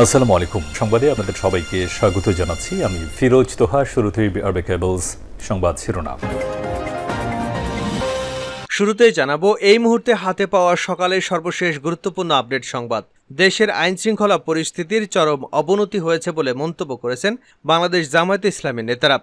আসসালামু আলাইকুম। সংবাদে আপনাদের সবাইকে স্বাগত জানাচ্ছি। আমি ফিরোজ তোহা, শুরুতেই আরবে কেবলস সংবাদ শিরোনাম। শুরুতেই জানাব, এই মুহূর্তে হাতে পাওয়া সকালের সর্বশেষ গুরুত্বপূর্ণ আপডেট সংবাদ। দেশের আইন শৃঙ্খলা পরিস্থিতির চরম অবনতি হয়েছে বলে মন্তব্য করেছেন বাংলাদেশ জামায়াতে ইসলামী নেতারা।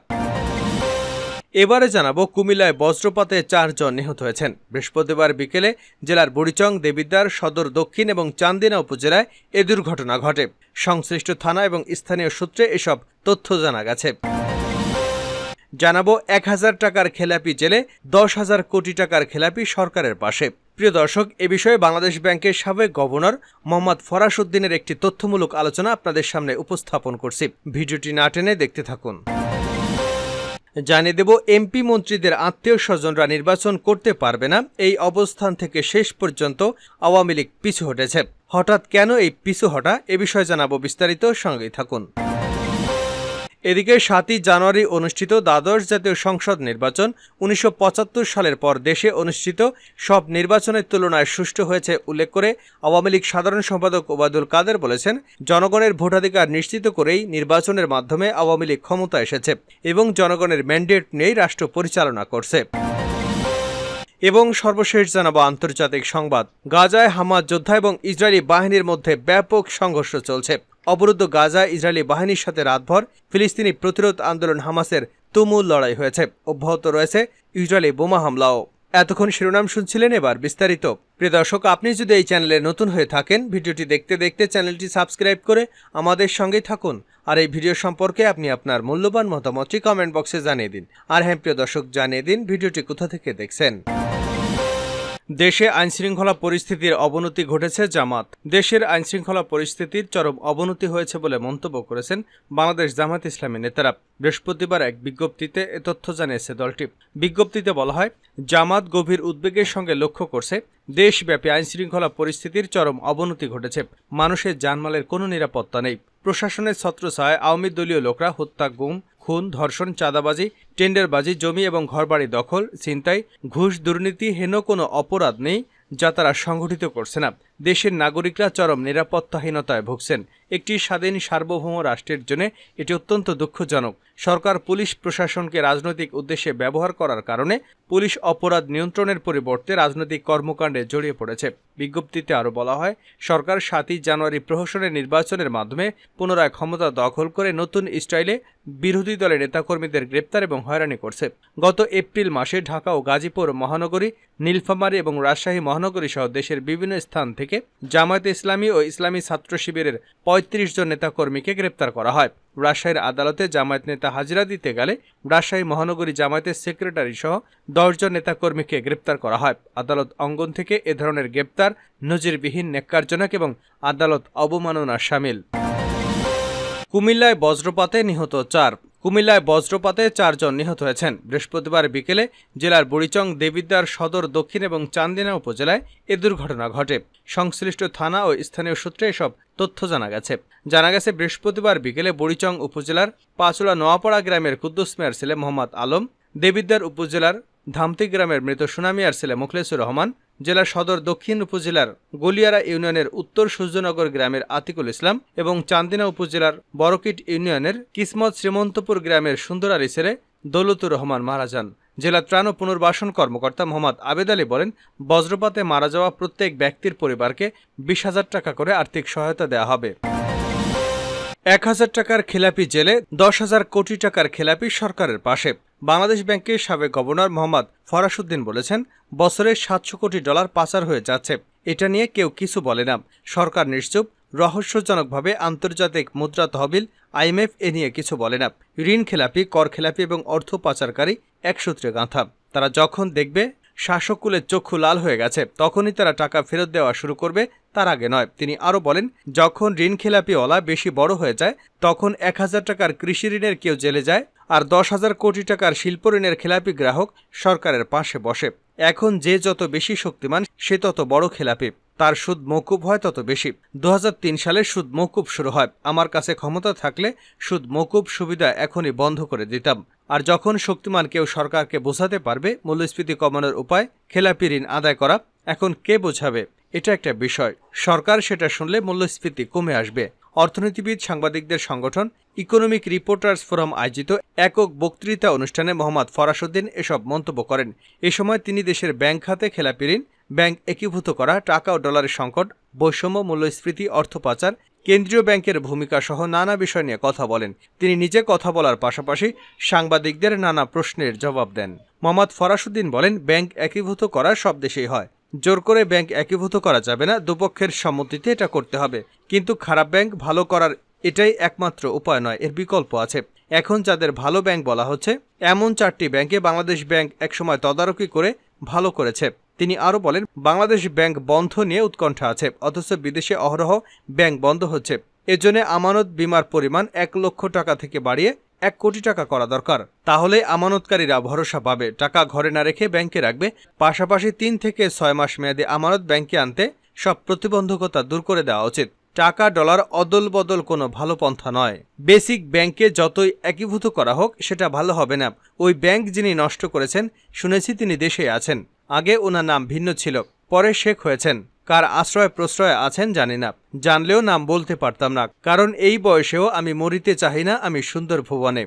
এবারে জানাব কুমিল্লায় বজ্রপাতে চারজন নিহত হয়েছেন। বৃহস্পতিবার বিকেলে জেলার বুড়িচং, দেবিদ্বার, সদর, দক্ষিণ এবং চান্দিনা উপজেলায় এ দুর্ঘটনা ঘটে। সংশ্লিষ্ট থানা এবং স্থানীয় সূত্রে এসব তথ্য জানা গেছে। জানাব এক হাজার টাকার খেলাপি জেলে দশ হাজার কোটি টাকার খেলাপি সরকারের পাশে। প্রিয় দর্শক, এ বিষয়ে বাংলাদেশ ব্যাংকের সাবেক গভর্নর মোহাম্মদ ফরাস উদ্দিনের একটি তথ্যমূলক আলোচনা আপনাদের সামনে উপস্থাপন করছি। ভিডিওটি না টেনে দেখতে থাকুন। জানিয়ে দেব, এমপি মন্ত্রীদের আত্মীয় স্বজনরা নির্বাচন করতে পারবে না। এই অবস্থান থেকে শেষ পর্যন্ত আওয়ামী লীগ পিছু হটেছে। হঠাৎ কেন এই পিছু হটা? এ বিষয়ে জানাব বিস্তারিত। সঙ্গেই থাকুন। এদিকে সাতই জানুয়ারি অনুষ্ঠিত দ্বাদশ জাতীয় সংসদ নির্বাচন উনিশশো পঁচাত্তর সালের পর দেশে অনুষ্ঠিত সব নির্বাচনের তুলনায় সুষ্ঠু হয়েছে উল্লেখ করে আওয়ামী লীগ সাধারণ সম্পাদক ওবায়দুল কাদের বলেছেন, জনগণের ভোটাধিকার নিশ্চিত করেই নির্বাচনের মাধ্যমে আওয়ামী লীগ ক্ষমতা এসেছে এবং জনগণের ম্যান্ডেট নিয়েই রাষ্ট্র পরিচালনা করছে। এবং সর্বশেষ জানাব আন্তর্জাতিক সংবাদ। গাজায় হামাজ যোদ্ধা এবং ইসরায়েলি বাহিনীর মধ্যে ব্যাপক সংঘর্ষ চলছে। অবরুদ্ধ গাজা ইসরায়েলি বাহিনীর সাথে রাতভর ফিলিস্তিনি প্রতিরোধ আন্দোলন হামাসের তুমুল লড়াই হয়েছে। অব্যাহত রয়েছে ইসরায়েলি বোমা হামলাও। এতক্ষণ শিরোনাম শুনছিলেন এবার বিস্তারিত। প্রিয় দর্শক, আপনি যদি এই চ্যানেলে নতুন হয়ে থাকেন, ভিডিওটি দেখতে দেখতে চ্যানেলটি সাবস্ক্রাইব করে আমাদের সঙ্গেই থাকুন। আর এই ভিডিও সম্পর্কে আপনি আপনার মূল্যবান মতামতটি কমেন্ট বক্সে জানিয়ে দিন। আর হ্যাঁ প্রিয় দর্শক, জানিয়ে দিন ভিডিওটি কোথা থেকে দেখছেন। দেশে আইনশৃঙ্খলা পরিস্থিতির অবনতি ঘটেছে জামাত। দেশের আইনশৃঙ্খলা পরিস্থিতির চরম অবনতি হয়েছে বলে মন্তব্য করেছেন বাংলাদেশ জামাত ইসলামী নেতারা। বৃহস্পতিবার এক বিজ্ঞপ্তিতে এ তথ্য জানিয়েছে দলটি। বিজ্ঞপ্তিতে বলা হয়, জামাত গভীর উদ্বেগের সঙ্গে লক্ষ্য করছে, দেশব্যাপী আইনশৃঙ্খলা পরিস্থিতির চরম অবনতি ঘটেছে। মানুষের জানমালের কোনো নিরাপত্তা নেই। প্রশাসনের ছত্রছায় আওয়ামী দলীয় লোকরা হত্যা, গুম খুন, ধর্ষণ, চাঁদাবাজি, টেন্ডারবাজি, জমি এবং ঘরবাড়ি দখল, ছিনতাই, ঘুষ, দুর্নীতি, হেন কোনো অপরাধ নেই যা তারা সংগঠিত করছে না। দেশের নাগরিকরা চরম নিরাপত্তাহীনতায় ভুগছেন। একটি স্বাধীন সার্বভৌম রাষ্ট্রের জন্য এটি অত্যন্ত দুঃখজনক। সরকার, পুলিশ প্রশাসনকে রাজনৈতিক উদ্দেশ্যে ব্যবহার করার কারণে পুলিশ অপরাধ নিয়ন্ত্রণের পরিবর্তে রাজনৈতিক কর্মকাণ্ডে জড়িয়ে পড়েছে। বিজ্ঞপ্তিতে আরও বলা হয়, সরকার সাতই জানুয়ারি প্রহসনের নির্বাচনের মাধ্যমে পুনরায় ক্ষমতা দখল করে নতুন স্টাইলে বিরোধী দলের নেতাকর্মীদের গ্রেপ্তার এবং হয়রানি করছে। গত এপ্রিল মাসে ঢাকা ও গাজীপুর মহানগরী, নীলফামারী এবং রাজশাহী মহানগরী সহ দেশের বিভিন্ন স্থান থেকে জামায়াতে ইসলামী ও ইসলামী ছাত্র শিবিরের পঁয়ত্রিশ জন নেতাকর্মীকে গ্রেপ্তার করা হয়। রাজশাহীর আদালতে জামায়াত নেতা হাজিরা দিতে গেলে রাজশাহী মহানগরী জামায়াতের সেক্রেটারি সহ দশজন নেতাকর্মীকে গ্রেপ্তার করা হয়। আদালত অঙ্গন থেকে এ ধরনের গ্রেপ্তার, নজিরবিহীন নেককারজনক এবং আদালত অবমাননা সামিল। কুমিল্লায় বজ্রপাতে নিহত চার কুমিল্লায় বজ্রপাতে চারজন নিহত হয়েছেন। বৃহস্পতিবার বিকেলে জেলার বুড়িচং, দেবিদ্বার সদর, দক্ষিণ এবং চান্দিনা উপজেলায় এ দুর্ঘটনা ঘটে। সংশ্লিষ্ট থানা ও স্থানীয় সূত্রে এসব তথ্য জানা গেছে। জানা গেছে, বৃহস্পতিবার বিকেলে বুড়িচং উপজেলার পাঁচলা নোয়াপাড়া গ্রামের কুদ্দুস মেয়ার ছেলে মোহাম্মদ আলম, দেবিদ্বার উপজেলার ধামতি গ্রামের মৃত সুনামিয়ার ছেলে মুখলেসুর রহমান জেলার সদর দক্ষিণ উপজেলার গলিয়ারা ইউনিয়নের উত্তর সূর্যনগর গ্রামের আতিকুল ইসলাম এবং চান্দিনা উপজেলার বড়কিট ইউনিয়নের কিসমত শ্রীমন্তপুর গ্রামের সুন্দর আলী ছেলে দৌলতুর রহমান মারা যান। জেলা ত্রাণ ও পুনর্বাসন কর্মকর্তা মোহাম্মদ আবেদ আলী বলেন, বজ্রপাতে মারা যাওয়া প্রত্যেক ব্যক্তির পরিবারকে বিশ হাজার টাকা করে আর্থিক সহায়তা দেওয়া হবে। এক হাজার টাকার খেলাপি জেলে দশ হাজার কোটি টাকার খেলাপি সরকারের পাশে। বাংলাদেশ ব্যাংকের সাবেক গভর্নর মোহাম্মদ ফরাসুদ্দিন বলেছেন, বছরে সাতশো কোটি ডলার পাচার হয়ে যাচ্ছে। এটা নিয়ে কেউ কিছু বলে না। সরকার নিশ্চুপ, রহস্যজনকভাবে আন্তর্জাতিক মুদ্রা তহবিল আইএমএফ এ নিয়ে কিছু বলে না। ঋণ খেলাপি, কর খেলাপি এবং অর্থ পাচারকারী এক সূত্রে গাঁথা। তারা যখন দেখবে শাসককুলের চক্ষু লাল হয়ে গেছে, তখনই তারা টাকা ফেরত দেওয়া শুরু করবে, তার আগে নয়। তিনি আরও বলেন, যখন ঋণ খেলাপিওয়ালা বেশি বড় হয়ে যায়, তখন এক হাজার টাকার কৃষি ঋণের কেউ জেলে যায়, আর দশ হাজার কোটি টাকার শিল্প ঋণের খেলাপি গ্রাহক সরকারের পাশে বসে। এখন যে যত বেশি শক্তিমান, সে তত বড় খেলাপি। তার সুদ মৌকুব হয় তত বেশি। দু হাজার তিন সালে সুদ মৌকুব শুরু হয়। আমার কাছে ক্ষমতা থাকলে সুদ মৌকুব সুবিধা এখনই বন্ধ করে দিতাম। আর যখন শক্তিমান কেউ সরকারকে বোঝাতে পারবে, মূল্যস্ফীতি কমানোর উপায়, খেলাপি ঋণ আদায় করা, এখন কে বোঝাবে? এটা একটা বিষয়। সরকার সেটা শুনলে মূল্যস্ফীতি কমে আসবে। অর্থনীতিবিদ, সাংবাদিকদের সংগঠন ইকোনমিক রিপোর্টার্স ফোরাম আয়োজিত একক বক্তৃতা অনুষ্ঠানে মোহাম্মদ ফরাসুদ্দিন এসব মন্তব্য করেন। এ সময় তিনি দেশের ব্যাংক খাতে খেলাপি ঋণ ব্যাংক একীভূত করা, টাকা ও ডলারের সংকট, বৈষম্য, মূল্যস্ফীতি, অর্থ পাচার, কেন্দ্রীয় ব্যাংকের ভূমিকা সহ নানা বিষয় নিয়ে কথা বলেন। তিনি নিজে কথা বলার পাশাপাশি সাংবাদিকদের নানা প্রশ্নের জবাব দেন। মোহাম্মদ ফরাসুদ্দিন বলেন, ব্যাংক একীভূত করা সব দেশেই হয়। জোর করে ব্যাংক একীভূত করা যাবে না, দুপক্ষের সম্মতিতে এটা করতে হবে। কিন্তু খারাপ ব্যাংক ভালো করার এটাই একমাত্র উপায় নয়, এর বিকল্প আছে। এখন যাদের ভালো ব্যাংক বলা হচ্ছে, এমন চারটি ব্যাংকে বাংলাদেশ ব্যাংক একসময় তদারকি করে ভালো করেছে। তিনি আরও বলেন, বাংলাদেশ ব্যাংক বন্ধ নিয়ে উৎকণ্ঠা আছে, অথচ বিদেশে অহরহ ব্যাংক বন্ধ হচ্ছে। এজন্য আমানত বিমার পরিমাণ এক লক্ষ টাকা থেকে বাড়িয়ে এক কোটি টাকা করা দরকার। তাহলে আমানতকারীরা ভরসা পাবে, টাকা ঘরে না রেখে ব্যাংকে রাখবে। পাশাপাশি তিন থেকে ছয় মাস মেয়াদে আমানত ব্যাংকে আনতে সব প্রতিবন্ধকতা দূর করে দেওয়া উচিত। টাকা, ডলার অদল বদল কোনো ভালো পন্থা নয়। বেসিক ব্যাংকে যতই একীভূত করা হোক, সেটা ভালো হবে না। ওই ব্যাংক যিনি নষ্ট করেছেন, শুনেছি তিনি দেশে আছেন। আগে ওনার নাম ভিন্ন ছিল, পরে শেখ হয়েছেন। কার আশ্রয় প্রশ্রয় আছেন জানি না। জানলেও নাম বলতে পারতাম না, কারণ এই বয়সেও আমি মরিতে চাই না, আমি সুন্দর ভুবনে।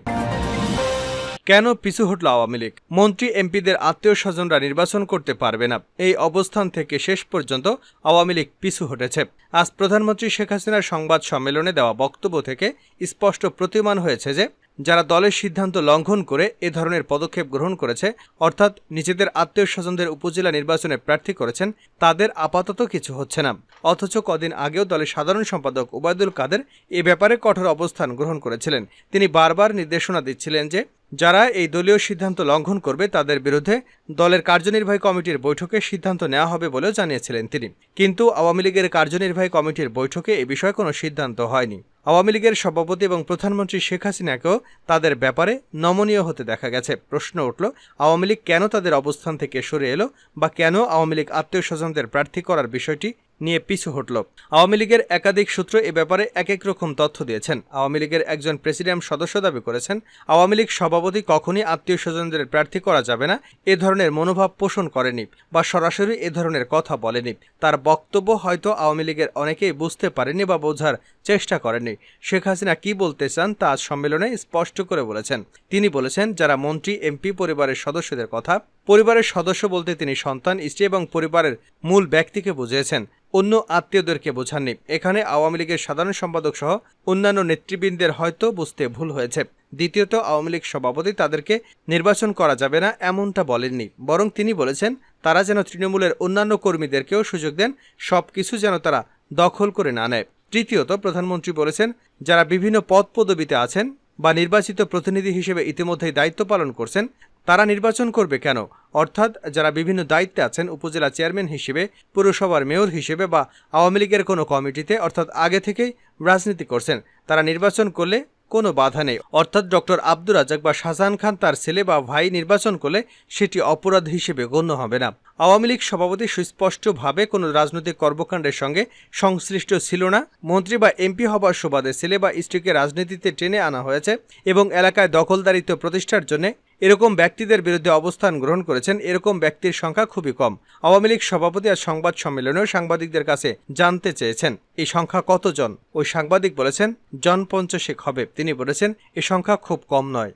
কেন পিছু হটল আওয়ামী লীগ? মন্ত্রী, এমপিদের আত্মীয় স্বজনরা নির্বাচন করতে পারবে না। এই অবস্থান থেকে শেষ পর্যন্ত আওয়ামী লীগ পিছু হটেছে। আজ প্রধানমন্ত্রী শেখ হাসিনার সংবাদ সম্মেলনে দেওয়া বক্তব্য থেকে স্পষ্ট প্রতীয়মান হয়েছে যে যারা দলের সিদ্ধান্ত লঙ্ঘন করে এ ধরনের পদক্ষেপ গ্রহণ করেছে, অর্থাৎ নিজেদের আত্মীয় স্বজনদের উপজেলা নির্বাচনে প্রার্থী করেছেন, তাদের আপাতত কিছু হচ্ছে না। অথচ কদিন আগেও দলের সাধারণ সম্পাদক ওবায়দুল কাদের এ ব্যাপারে কঠোর অবস্থান গ্রহণ করেছিলেন। তিনি বারবার নির্দেশনা দিচ্ছিলেন যে, যারা এই দলীয় সিদ্ধান্ত লঙ্ঘন করবে, তাদের বিরুদ্ধে দলের কার্যনির্বাহী কমিটির বৈঠকে সিদ্ধান্ত নেওয়া হবে বলেও জানিয়েছিলেন তিনি। কিন্তু আওয়ামী লীগের কার্যনির্বাহী কমিটির বৈঠকে এ বিষয়ে কোনো সিদ্ধান্ত হয়নি। আওয়ামী লীগের সভাপতি এবং প্রধানমন্ত্রী শেখ হাসিনাকেও তাদের ব্যাপারে নমনীয় হতে দেখা গেছে। প্রশ্ন উঠল, আওয়ামী লীগ কেন তাদের অবস্থান থেকে সরে এলো বা কেন আওয়ামী লীগ আত্মীয় স্বজনদের প্রার্থী করার বিষয়টি নিয়ে পিছু হটল। আওয়ামী লীগের একাধিক সূত্র এ ব্যাপারে এক এক রকম তথ্য দিয়েছেন। আওয়ামী লীগের একজন প্রেসিডেন্ট সদস্য দাবি করেছেন, আওয়ামী লীগ সভাপতি কখনই আত্মীয় স্বজনদের প্রার্থী করা যাবে না, এ ধরনের মনোভাব পোষণ করেনি বা সরাসরি এ ধরনের কথা বলেনি। তার বক্তব্য হয়তো আওয়ামী লীগের অনেকেই বুঝতে পারেনি বা বোঝার চেষ্টা করেনি। শেখ হাসিনা কি বলতে চান তা আজ সম্মেলনে স্পষ্ট করে বলেছেন। তিনি বলেছেন, যারা মন্ত্রী, এমপি, পরিবারের সদস্যদের কথা পরিবারের সদস্য বলতে তিনি সন্তান, স্ত্রী এবং পরিবারের মূল ব্যক্তিকে বুঝিয়েছেন। অন্য আত্মীয়দেরকে বোঝাননি। এখানে আওয়ামী লীগের সাধারণ সম্পাদক সহ অন্যান্য নেতৃবৃন্দের হয়তো বুঝতে ভুল হয়েছে। দ্বিতীয়ত, আওয়ামী লীগ সভাপতি তাদেরকে নির্বাচন করা যাবে না এমনটা বলেননি। বরং তিনি বলেছেন, তারা যেন তৃণমূলের অন্যান্য কর্মীদেরকেও সুযোগ দেন সব কিছু যেন তারা দখল করে না নেয়। তৃতীয়ত, প্রধানমন্ত্রী বলেছেন, যারা বিভিন্ন পদ পদবিতে আছেন বা নির্বাচিত প্রতিনিধি হিসেবে ইতিমধ্যেই দায়িত্ব পালন করছেন তারা নির্বাচন করবে কেন? অর্থাৎ যারা বিভিন্ন দায়িত্বে আছেন, উপজেলা চেয়ারম্যান হিসেবে, পুরসভার মেয়র হিসেবে বা আওয়ামী লীগের কোনো কমিটিতে, অর্থাৎ আগে থেকেই রাজনীতি করছেন, তারা নির্বাচন করলে কোনো বাধা নেই। অর্থাৎ ডক্টর আব্দুর রাজাক বা শাহজাহান খান তার ছেলে বা ভাই নির্বাচন করলে সেটি অপরাধ হিসেবে গণ্য হবে না। আওয়ামী লীগ সভাপতি সুস্পষ্টভাবে কোনো রাজনৈতিক কর্মকাণ্ডের সঙ্গে সংশ্লিষ্ট ছিল না। মন্ত্রী বা এমপি হবার সুবাদে ছেলে বা স্ত্রীকে রাজনীতিতে টেনে আনা হয়েছে এবং এলাকায় দখলদারিত্ব প্রতিষ্ঠার জন্য এরকম ব্যক্তিদের বিরুদ্ধে অবস্থান গ্রহণ করেছেন, এরকম ব্যক্তির সংখ্যা খুবই কম। আওয়ামী লীগ সভাপতি আর সংবাদ সম্মেলনেও সাংবাদিকদের কাছে জানতে চেয়েছেন, এই সংখ্যা কতজন? ওই সাংবাদিক বলেছেন জন পঞ্চাশেক হবে। তিনি বলেছেন, এ সংখ্যা খুব কম নয়।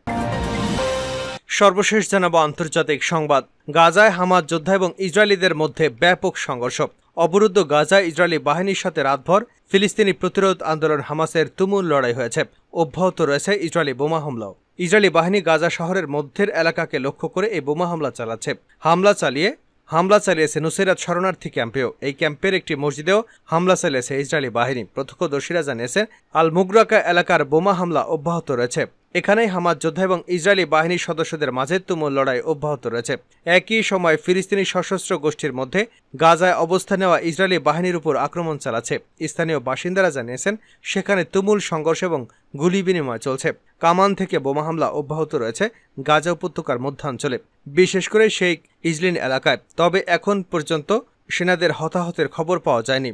সর্বশেষ জানাব আন্তর্জাতিক সংবাদ। গাজায় হামাজ যোদ্ধা এবং ইসরায়েলিদের মধ্যে ব্যাপক সংঘর্ষ। অবরুদ্ধ গাজা ইসরায়েলি বাহিনীর সাথে রাতভর ফিলিস্তিনি প্রতিরোধ আন্দোলন হামাসের তুমুল লড়াই হয়েছে। অব্যাহত রয়েছে ইসরায়েলি বোমা হামলাও। ইসরায়েলি বাহিনী গাজা শহরের মধ্যের এলাকাকে লক্ষ্য করে এই বোমা হামলা চালাচ্ছে। হামলা চালিয়ে, হামলা চালিয়েছে নুসেরাত শরণার্থী ক্যাম্পেও। এই ক্যাম্পের একটি মসজিদেও হামলা চালিয়েছে ইসরায়েলি বাহিনী। প্রত্যক্ষদর্শীরা জানিয়েছে আল মুগরাকা এলাকার বোমা হামলা অব্যাহত রয়েছে। এখানেই হামাজ যোদ্ধা এবং ইসরায়েলি বাহিনীর সদস্যদের মাঝে তুমুল লড়াই অব্যাহত রয়েছে। একই সময় ফিলিস্তিনি সশস্ত্র গোষ্ঠীর মধ্যে গাজায় অবস্থান নেওয়া ইসরায়েলি বাহিনীর উপর আক্রমণ চালাচ্ছে। স্থানীয় বাসিন্দারা জানিয়েছেন, সেখানে তুমুল সংঘর্ষ এবং গুলি বিনিময় চলছে। কামান থেকে বোমা হামলা অব্যাহত রয়েছে গাজা উপত্যকার মধ্যাঞ্চলে, বিশেষ করে সেই ইজলিন এলাকায়। তবে এখন পর্যন্ত সেনাদের হতাহতের খবর পাওয়া যায়নি।